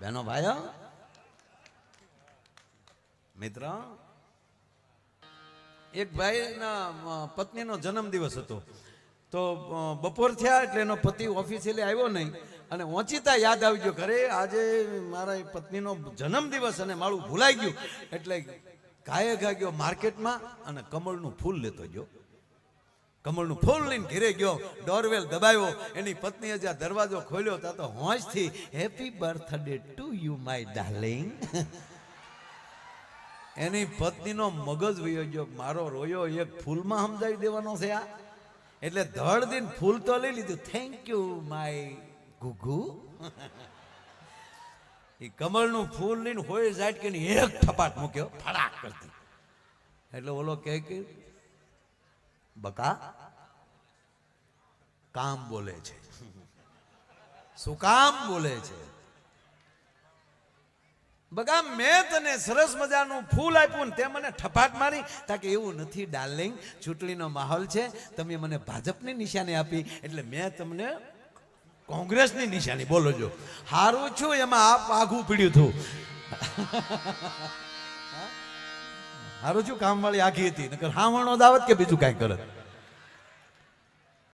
બહેનો ભાઈઓ, મિત્ર, એક ભાઈના પત્નીનો જન્મદિવસ હતો. તો બપોર થયા એટલે એનો પતિ ઓફિસિયલી આવ્યો નહીં. અને ઓચિતા યાદ આવી ગયો ઘરે, આજે મારા પત્નીનો જન્મદિવસ અને મારું ભૂલાઈ ગયું. એટલે ગાયે ગા ગયો માર્કેટમાં અને કમળનું ફૂલ લેતો ગયો. કમળનું ફૂલ લઈને ઘેરે ગયો, ડોરવેલ દબાવ્યો, એની પત્નીએ જ્યાં દરવાજો ખોલ્યો ત્યાં તો હોંશથી happy birthday to you my darling એની પત્નીનો મગજ વયો ગયો, મારો રોયો, એક ફૂલમાં સમજાવી દેવાનો છે આ. એટલે ધડ દિન ફૂલ તો લઈ લીધું. થેન્ક યુ માય ગુગુ. એ કમળનું ફૂલ લઈને હોય જાય કે એક થપાટ મૂક્યો, ફડાક કરતી. એટલે ઓલો કહે કે બકા કામ બોલે છે. શું કામ બોલે છે? બગા મેં તને સરસ મજાનું ફૂલ આપ્યું ને તે મને ઠપાટ મારી, તાકે એવું નથી, ડાર્લિંગ, ચૂંટણીનો માહોલ છે. તમે મને ભાજપની નિશાની આપી, એટલે મેં તમને કોંગ્રેસની નિશાની. બોલો જો. હારું છું, એમાં આપ આઘું પીડ્યું હતું. હારું છું કામવાળી આખી હતી નકર હાવણો દાવત કે બીજું કાંઈ કરત